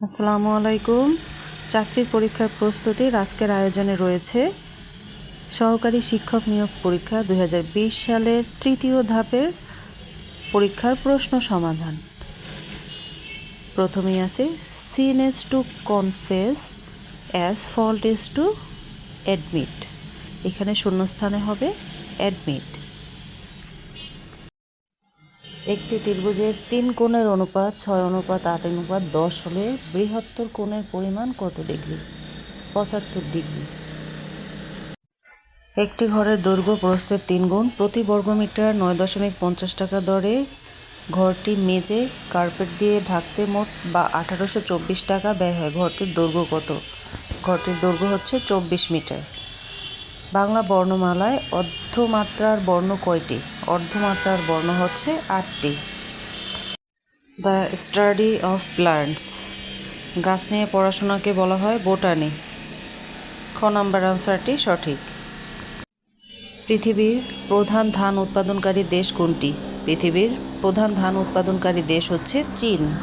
আসসালামু আলাইকুম। চাকরির পরীক্ষার প্রস্তুতির আজকের আয়োজনে রয়েছে সহকারী শিক্ষক নিয়োগ পরীক্ষা দু হাজার বিশ সালের তৃতীয় ধাপের পরীক্ষার প্রশ্ন সমাধান। প্রথমেই আছে sin is to confess as fault is to admit এখানে শূন্যস্থানে হবে অ্যাডমিট একটি ত্রিভুজের তিন কোণের অনুপাত, ছয় অনুপাত, আট অনুপাত, দশ হলে বৃহত্তর কোণের পরিমাণ কত ডিগ্রি? পঁচাত্তর ডিগ্রি। একটি ঘরের দৈর্ঘ্য প্রস্থের তিন গুণ, প্রতি বর্গমিটার নয় দশমিক পঞ্চাশ টাকা দরে। ঘরটি মেজে কার্পেট দিয়ে ঢাকতে মোট বা আঠারোশো চব্বিশ টাকা ব্যয় হয়। ঘরটির দৈর্ঘ্য কত? ঘরটির দৈর্ঘ্য হচ্ছে চব্বিশ মিটার। বাংলা বর্ণমালায় অর্ধমাত্রার বর্ণ কয়টি? অর্ধমাত্রার বর্ণ হচ্ছে আটটি। The study of plants. গাছ নিয়ে পড়াশোনাকে বলা হয় বোটানি। খ নাম্বার আনসারটি সঠিক। পৃথিবীর প্রধান ধান উৎপাদনকারী দেশ কোনটি? পৃথিবীর প্রধান ধান উৎপাদনকারী দেশ হচ্ছে চীন।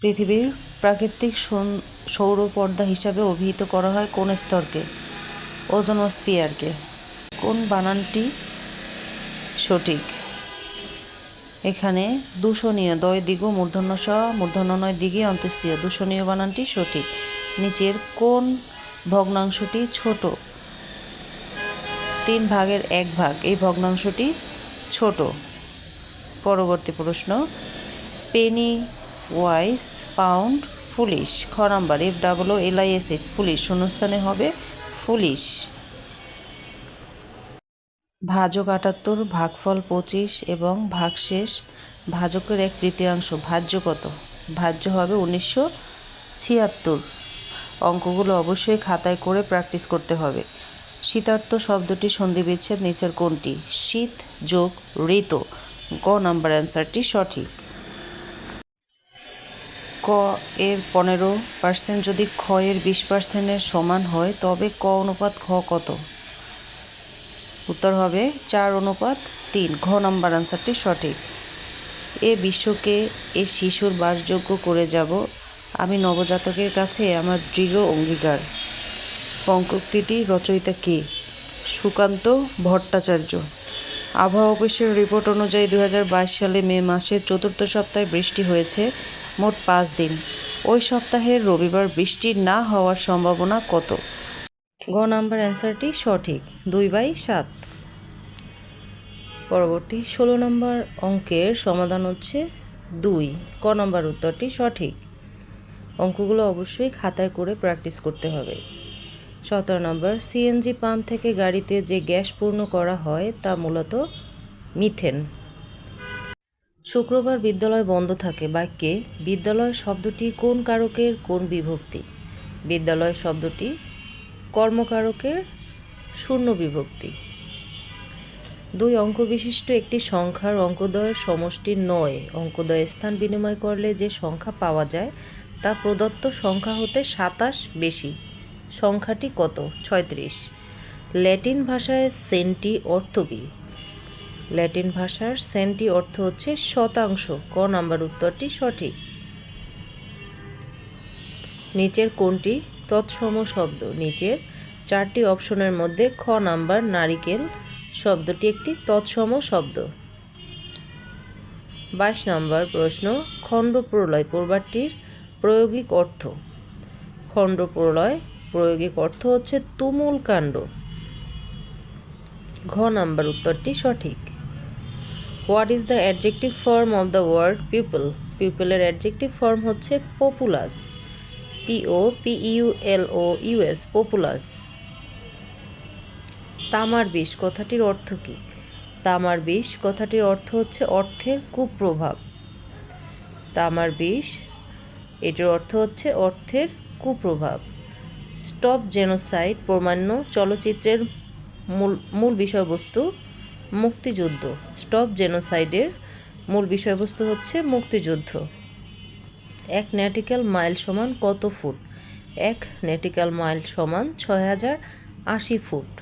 পৃথিবীর প্রাকৃতিক সৌন- সৌরপর্দা হিসাবে অভিহিত করা হয় কোন স্তরকে? ওজোনোস্ফিয়ারকে। কোন বানানটি সঠিক? এখানে দূষণীয় দয় দিগু, মূর্ধন্য স, মূর্ধন্য নয় দিঘি অন্ত্যেষ্টিয় দূষণীয় বানানটি সঠিক। নিচের কোন ভগ্নাংশটি ছোট? তিন ভাগের এক ভাগ। এই ভগ্নাংশটি ছোট। পরবর্তী প্রশ্ন। পেনি ওয়াইস পাউন্ড ফুলিশ খ number F double L I S S foolish শূন্যস্থানে হবে। ফুলিশ ভাজক আটাত্তর, ভাগফল পঁচিশ এবং ভাগশেষ, ভাজকের এক তৃতীয়াংশ ভাজ্য কত? ভাজ্য হবে উনিশশো ছিয়াত্তর। অঙ্কগুলো অবশ্যই খাতায় করে প্র্যাকটিস করতে হবে। শীতার্থ শব্দটি সন্ধি বিচ্ছেদ নিচের কোনটি? শীত যোগ ঋতু। গ নাম্বার অ্যান্সারটি সঠিক। ক এর পনেরো পার্সেন্ট যদি খ এর বিশ পার্সেন্টের সমান হয়, তবে ক অনুপাত খ কত? উত্তর হবে চার অনুপাত তিন। ঘ নাম্বার আনসারটি সঠিক। এ বিশ্বকে এ শিশুর বাসযোগ্য করে যাব। আমি নবজাতকের কাছে আমার দৃঢ় অঙ্গীকার। পঙ্কোক্তিটি রচয়িতা কে? সুকান্ত ভট্টাচার্য। আবহাওয়া অফিসের রিপোর্ট অনুযায়ী দু হাজার বাইশ সালে মে মাসের চতুর্থ সপ্তাহে বৃষ্টি হয়েছে। মোট পাঁচ দিন। ওই সপ্তাহের রবিবার বৃষ্টি না হওয়ার সম্ভাবনা কত? গ নাম্বার অ্যান্সারটি সঠিক, দুই বাই সাত। পরবর্তী ষোলো নম্বর অঙ্কের সমাধান হচ্ছে দুই। ক নম্বর উত্তরটি সঠিক। অঙ্কগুলো অবশ্যই খাতায় করে প্র্যাকটিস করতে হবে। সতেরো নম্বর, সিএনজি পাম্প থেকে গাড়িতে যে গ্যাস পূর্ণ করা হয় তা মূলত মিথেন। শুক্রবার বিদ্যালয় বন্ধ থাকে বাক্যে, বিদ্যালয় শব্দটি কোন কারকের কোন বিভক্তি? বিদ্যালয় শব্দটি কর্মকারকের শূন্য বিভক্তি। দুই অঙ্ক বিশিষ্ট একটি সংখ্যার অঙ্কদ্বয়ের সমষ্টি নয়। অঙ্কদ্বয়ে স্থান বিনিময় করলে যে সংখ্যা পাওয়া যায়, তা প্রদত্ত সংখ্যা হতে সাতাশ বেশি। সংখ্যাটি কত? ছয়ত্রিশ। ল্যাটিন ভাষায় সেন্টি অর্থ কী? ল্যাটিন ভাষার সেন্টি অর্থ হচ্ছে শতাংশ, ক নাম্বার উত্তরটি সঠিক। নিচের কোনটি তৎসম শব্দ, নিচের চারটি অপশনের মধ্যে খ নাম্বার নারিকেল শব্দটি একটি তৎসম শব্দ। বাইশ নম্বর প্রশ্ন, খণ্ড প্রলয় প্রবাদটির প্রয়োগিক অর্থ। খণ্ড প্রলয় প্রয়োগিক অর্থ হচ্ছে তুমুল কাণ্ড। ঘ নাম্বার উত্তরটি সঠিক। What is the adjective form of the word people পিপলের adjective form হচ্ছে populous P O P U L O U S populous তামার বিষ, কথাটির অর্থ কী? তামার বিষ, কথাটির অর্থ হচ্ছে অর্থের কুপ্রভাব। তামার বিষ, এটির অর্থ হচ্ছে অর্থের কুপ্রভাব। স্টপ জেনোসাইড প্রমাণ্য চলচ্চিত্রের মূল মূল বিষয়বস্তু মুক্তিযুদ্ধ। স্টপ জেনোসাইডের মূল বিষয়বস্তু হচ্ছে মুক্তিযুদ্ধ। এক ন্যাটিক্যাল মাইল সমান কত ফুট? এক ন্যাটিক্যাল মাইল সমান ছয় হাজার আশি ফুট।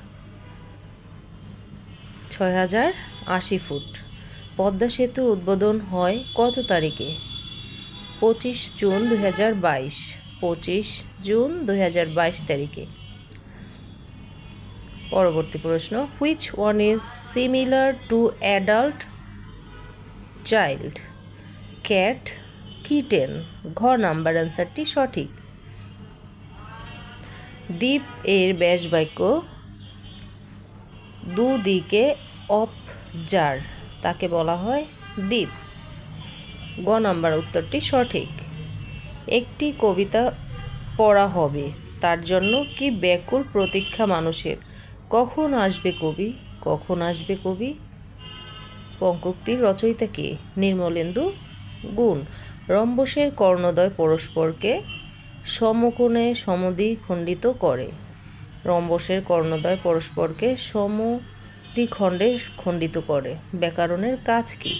ছয় হাজার আশি ফুট। পদ্মা সেতুর উদ্বোধন হয় কত তারিখে? পঁচিশ জুন দু হাজার বাইশ। পঁচিশ জুন দু হাজার বাইশ তারিখে। পরবর্তী প্রশ্ন which one is similar to adult child cat kitten ঘ নাম্বার অ্যান্সারটি সঠিক। দ্বীপ এর ব্যাস বাক্য দুদিকে অফ জার তাকে বলা হয় দ্বীপ। গ নাম্বার উত্তরটি সঠিক। একটি কবিতা পড়া হবে, তার জন্য কি ব্যাকুল প্রতীক্ষা মানুষের? কখন আসবে কবি? কখন আসবে কবি? পঙ্কক্তির রচয়িতা কে? নির্মলেন্দু গুণ। রম্বসের কর্ণদয় পরস্পরকে সমকোণে সমদ্বিখণ্ডিত করে। রম্বসের কর্ণদয় পরস্পরকে সমদ্বিখণ্ডে খণ্ডিত করে। ব্যাকরণের কাজ কি?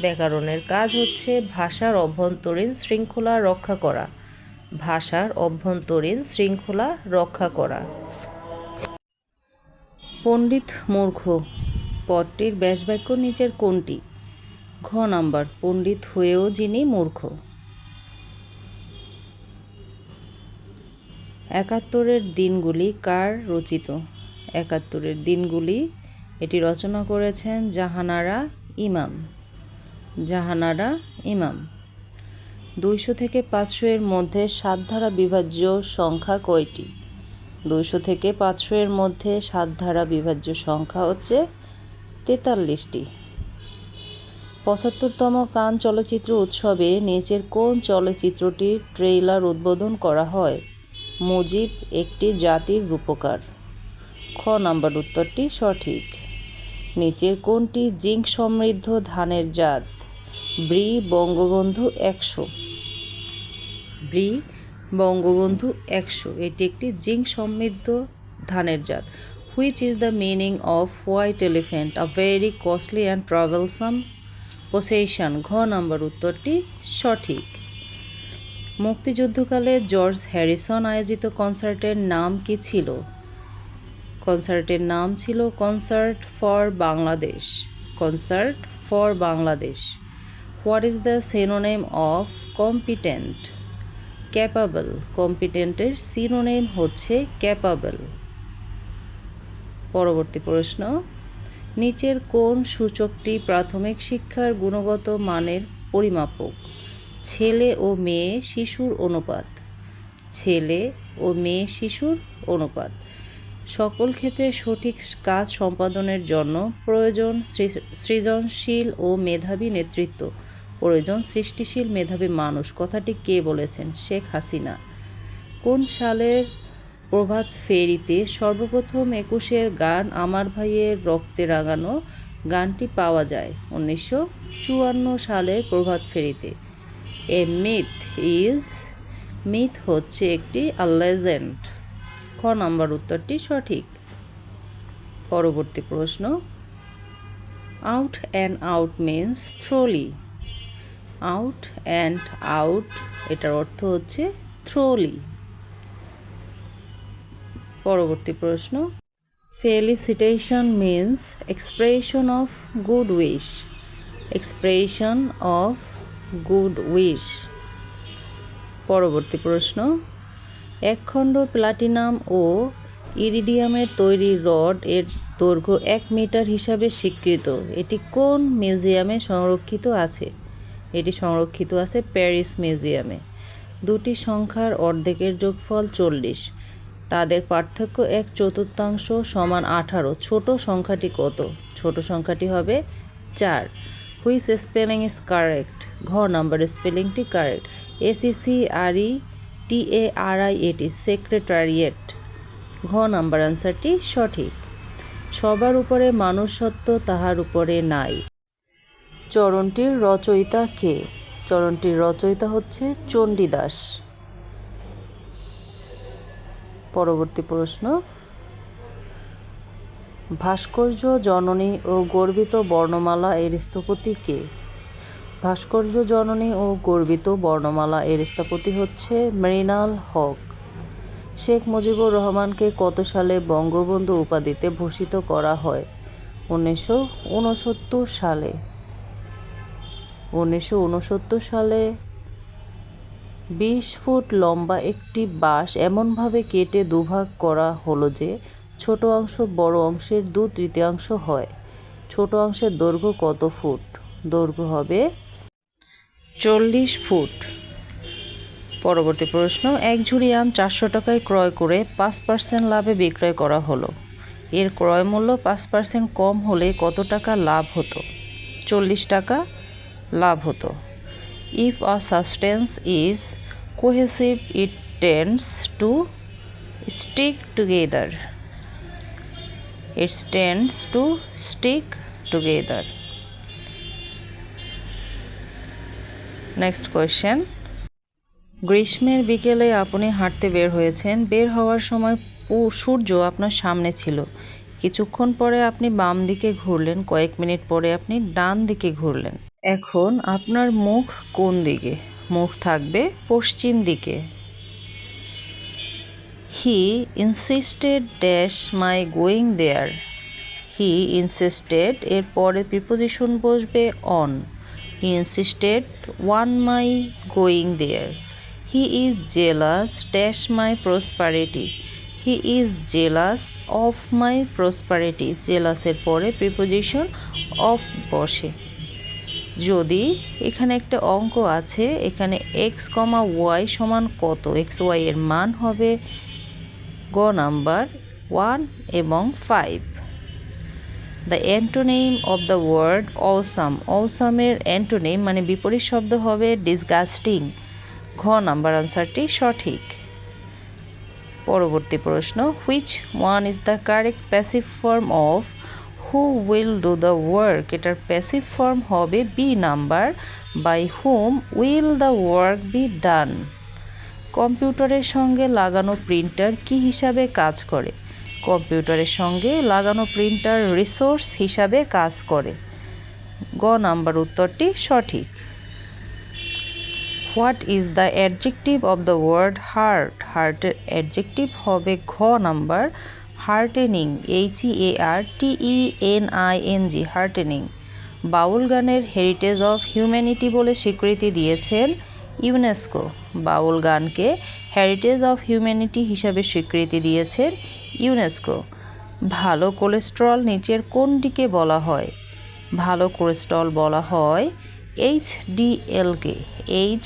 ব্যাকরণের কাজ হচ্ছে ভাষার অভ্যন্তরীণ শৃঙ্খলা রক্ষা করা। ভাষার অভ্যন্তরীণ শৃঙ্খলা রক্ষা করা। পণ্ডিত মূর্খ। পদটির ব্যাসবাক্য নিচের কোনটি? ঘ নাম্বার, পণ্ডিত হয়েও যিনি মূর্খ। একাত্তরের দিনগুলি কার রচিত? একাত্তরের দিনগুলি এটি রচনা করেছেন জাহানারা ইমাম। জাহানারা ইমাম। দুইশো থেকে পাঁচশো এর মধ্যে সাত ধারা বিভাজ্য সংখ্যা কয়টি? দুইশো থেকে পাঁচশো এর মধ্যে সাত ধারা বিভাজ্য সংখ্যা হচ্ছে তেতাল্লিশটি। পঁচাত্তরতম কান চলচ্চিত্র উৎসবে নিচের কোন চলচ্চিত্রটির ট্রেইলার উদ্বোধন করা হয়? মুজিব, একটি জাতির রূপকার। খ নাম্বার উত্তরটি সঠিক। নিচের কোনটি জিঙ্ক সমৃদ্ধ ধানের জাত? ব্রি, বঙ্গবন্ধু একশো। ব্রি বঙ্গবন্ধু একশো। এটি একটি জিঙ্ক সমৃদ্ধ ধানের জাত which is the meaning of white elephant a very costly and troublesome possession ঘ নম্বর উত্তরটি সঠিক। মুক্তিযুদ্ধকালে জর্জ হ্যারিসন আয়োজিত কনসার্টের নাম কি ছিল? কনসার্টের নাম ছিল concert for Bangladesh. Concert for Bangladesh. What is the synonym of competent? Capable কম্পিটেন্টের synonym হচ্ছে ক্যাপাবল পরবর্তী প্রশ্ন, নিচের কোন সূচকটি প্রাথমিক শিক্ষার গুণগত মানের পরিমাপক? ছেলে ও মেয়ে শিশুর অনুপাত। ছেলে ও মেয়ে শিশুর অনুপাত। সকল ক্ষেত্রে সঠিক কাজ সম্পাদনের জন্য প্রয়োজন সৃজনশীল ও মেধাবী নেতৃত্ব। প্রয়োজন সৃষ্টিশীল মেধাবী মানুষ। কথাটি কে বলেছেন? শেখ হাসিনা। কোন সালের প্রভাত ফেরিতে সর্বপ্রথম একুশের গান আমার ভাইয়ের রক্তে রাঙানো গানটি পাওয়া যায়? উনিশশো চুয়ান্ন সালের প্রভাত ফেরিতে। এ মিথ ইজ, মিথ হচ্ছে একটি লেজেন্ড। খ নম্বর উত্তরটি সঠিক। পরবর্তী প্রশ্ন। Out and out means thoroughly. Out and out এটার অর্থ হচ্ছে থ্রোলি পরবর্তী প্রশ্ন felicitation means expression of good wish expression of good wish পরবর্তী প্রশ্ন, একখণ্ড প্লাটিনাম ও ইরিডিয়ামের তৈরি রড এর দৈর্ঘ্য এক মিটার হিসাবে স্বীকৃত। এটি কোন মিউজিয়ামে সংরক্ষিত আছে? এটি সংরক্ষিত আছে প্যারিস মিউজিয়ামে। দুটি সংখ্যার অর্ধেকের যোগফল চল্লিশ। তাদের পার্থক্য এক চতুর্থাংশ সমান আঠারো। ছোট সংখ্যাটি কত? ছোট সংখ্যাটি হবে চার। Which spelling is correct? ঘ number স্পেলিংটি correct. S E C R E T A R I এটি সেক্রেটারিয়েট। ঘ নাম্বার আনসারটি সঠিক। সবার উপরে মানুষ সত্য তাহার উপরে নাই। চরণটির রচয়িতা কে? চরণটির রচয়িতা হচ্ছে চণ্ডীদাস। পরবর্তী প্রশ্ন। ভাস্কর্য, জননী ও গর্বিত বর্ণমালা এর স্থপতি কে? ভাস্কর্য, জননী ও গর্বিত বর্ণমালা এর স্থপতি হচ্ছে মৃণাল হক। শেখ মুজিবুর রহমানকে কত সালে বঙ্গবন্ধু উপাধিতে ভূষিত করা হয়? উনিশশো উনসত্তর সালে। উনিশশো উনসত্তর সালে বিশ ফুট লম্বা একটি বাঁশ এমনভাবে কেটে দুভাগ করা হলো যে ছোট অংশ বড় অংশের দু তৃতীয়াংশ হয়। ছোট অংশের দৈর্ঘ্য কত ফুট? দৈর্ঘ্য হবে চল্লিশ ফুট। পরবর্তী প্রশ্ন, এক ঝুড়ি আম চারশো টাকায় ক্রয় করে পাঁচ পার্সেন্ট লাভে বিক্রয় করা হলো। এর ক্রয় মূল্য পাঁচ পার্সেন্ট কম হলে কত টাকা লাভ হতো? চল্লিশ টাকা লাভ হতো। If a substance is cohesive it tends to stick together it's tends to stick together next question গ্রীষ্মের বিকেলে আপনি হাঁটতে বের হয়েছেন। বের হওয়ার সময় সূর্য আপনার সামনে ছিল। কিছুক্ষণ পরে আপনি বাম দিকে ঘুরলেন। কয়েক মিনিট পরে আপনি ডান দিকে ঘুরলেন। এখন আপনার মুখ কোন দিকে? মুখ থাকবে পশ্চিম দিকে। He insisted dash my going there he insisted এর পরে প্রিপোজিশন বসবে on he insisted on my going there he is jealous dash my prosperity he is jealous of my prosperity জেলাসের পরে প্রিপোজিশন অফ বসে। যদি এখানে একটা অঙ্ক আছে, এখানে এক্স কমা ওয়াই সমান কত? এক্স ওয়াই এর মান হবে গ নাম্বার ওয়ান এবং five the antonym of the word awesome অসামের antonym মানে বিপরীত শব্দ হবে ডিসগাস্টিং ঘ নাম্বার আনসারটি সঠিক। পরবর্তী প্রশ্ন which one is the correct passive form of who will do the work এটার প্যাসিভ ফর্ম হবে B number by whom will the work be done কম্পিউটারের সঙ্গে লাগানো প্রিন্টার কি হিসাবে কাজ করে? কম্পিউটারের সঙ্গে লাগানো প্রিন্টার রিসোর্স হিসাবে কাজ করে। গ নাম্বার উত্তরটি সঠিক। What is the adjective of the word heart হার্টের অ্যাডজেক্টিভ হবে ঘ number heartening H E A R T E N I N G heartening, বাউল গানের হেরিটেজ অফ হিউম্যানিটি বলে স্বীকৃতি দিয়েছেন ইউনেস্কো। বাউল গানকে হেরিটেজ অফ হিউম্যানিটি হিসাবে স্বীকৃতি দিয়েছেন ইউনেস্কো। ভালো কোলেস্ট্রল নিচের কোনটিকে বলা হয়? ভালো কোলেস্ট্রল বলা হয় এইচ ডিএলকে এইচ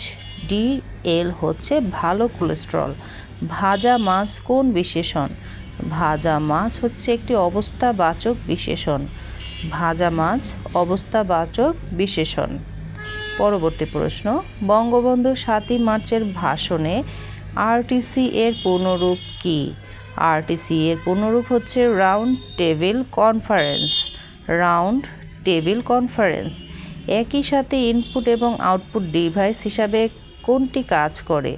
ডিএল হচ্ছে ভালো কোলেস্ট্রল। ভাজা মাছ কোন বিশেষণ? ভাজা মাছ হচ্ছে একটি অবস্থাবাচক বিশেষণ। ভাজা মাছ অবস্থাবাচক বিশেষণ। পরবর্তী প্রশ্ন, বঙ্গবন্ধু সাতই মার্চের ভাষণে আরটিসি এর পূর্ণরূপ কী? আরটিসি এর পূর্ণরূপ হচ্ছে round table conference. Round table conference, একই সাথে ইনপুট এবং আউটপুট ডিভাইস হিসাবে কোনটি কাজ করে?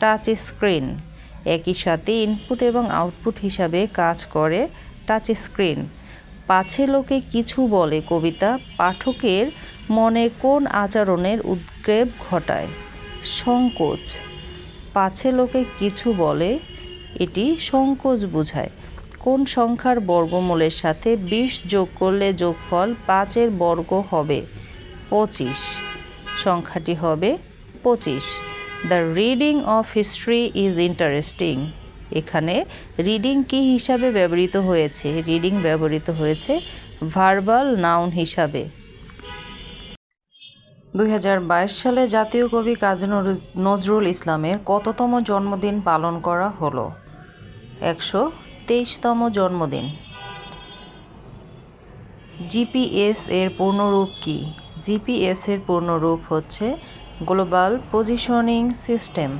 Touch screen. একই সাথে ইনপুট এবং আউটপুট হিসাবে কাজ করে টাচ স্ক্রিন পাছে লোকে কিছু বলে কবিতা, পাঠকের মনে কোন আচরণের উদ্গ্রেব ঘটায়? সংকোচ। পাছে লোকে কিছু বলে, এটি সংকোচ বোঝায়। কোন সংখ্যার বর্গমূলের সাথে বিশ যোগ করলে যোগফল পাঁচের বর্গ হবে? পঁচিশ। সংখ্যাটি হবে পঁচিশ। The reading of history is interesting এখানে রিডিং কি হিসাবে ব্যবহৃত হয়েছে? রিডিং ব্যবহৃত হয়েছে ভার্বাল নাউন হিসাবে। দু হাজার বাইশ সালে জাতীয় কবি কাজী নজরুল- নজরুল ইসলামের কততম জন্মদিন পালন করা হলো? একশো তেইশতম জন্মদিন। জিপিএস এর পূর্ণরূপ কি? জিপিএস এর পূর্ণরূপ হচ্ছে গ্লোবাল পজিশনিং সিস্টেম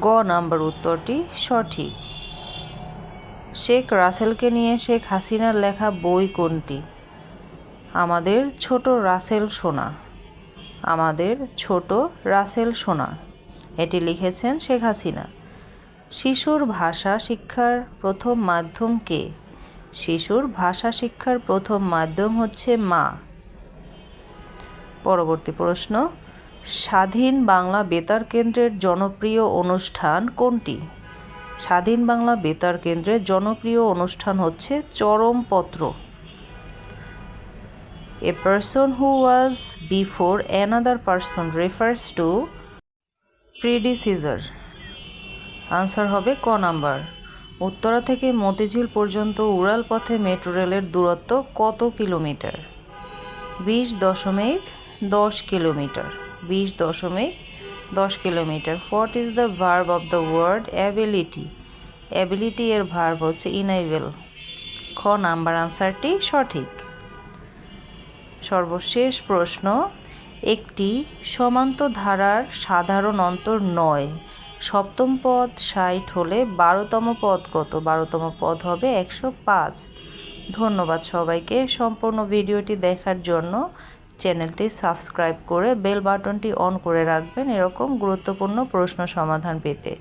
গ নাম্বার উত্তরটি সঠিক। শেখ রাসেলকে নিয়ে শেখ হাসিনার লেখা বই কোনটি? আমাদের ছোট রাসেল সোনা। আমাদের ছোট রাসেল সোনা। এটি লিখেছেন শেখ হাসিনা। শিশুর ভাষা শিক্ষার প্রথম মাধ্যম কে? শিশুর ভাষা শিক্ষার প্রথম মাধ্যম হচ্ছে মা। পরবর্তী প্রশ্ন স্বাধীন বাংলা বেতার কেন্দ্রের জনপ্রিয় অনুষ্ঠান কোনটি? স্বাধীন বাংলা বেতার কেন্দ্রের জনপ্রিয় অনুষ্ঠান হচ্ছে চরমপত্র A person who was before another person refers to predecessor answer হবে ক নাম্বার। উত্তরা থেকে মতিঝিল পর্যন্ত উড়াল পথে মেট্রো রেলের দূরত্ব কত কিলোমিটার? বিশ দশমিক দশ কিলোমিটার। বিশ দশমিক দশ kilometre. What is the verb of the word ability ability এর ভার্ব হচ্ছে ইনাইভেল খ নাম্বার আনসারটি সঠিক। সর্বশেষ প্রশ্ন, একটি সমান্ত ধারার সাধারণ অন্তর নয়। সপ্তম পদ ষাট হলে বারোতম পদ কত? বারোতম পদ হবে একশো পাঁচ। ধন্যবাদ সবাইকে সম্পূর্ণ ভিডিওটি দেখার জন্য। চ্যানেলটি সাবস্ক্রাইব করে বেল বাটনটি অন করে রাখবেন এরকম গুরুত্বপূর্ণ প্রশ্ন সমাধান পেতে।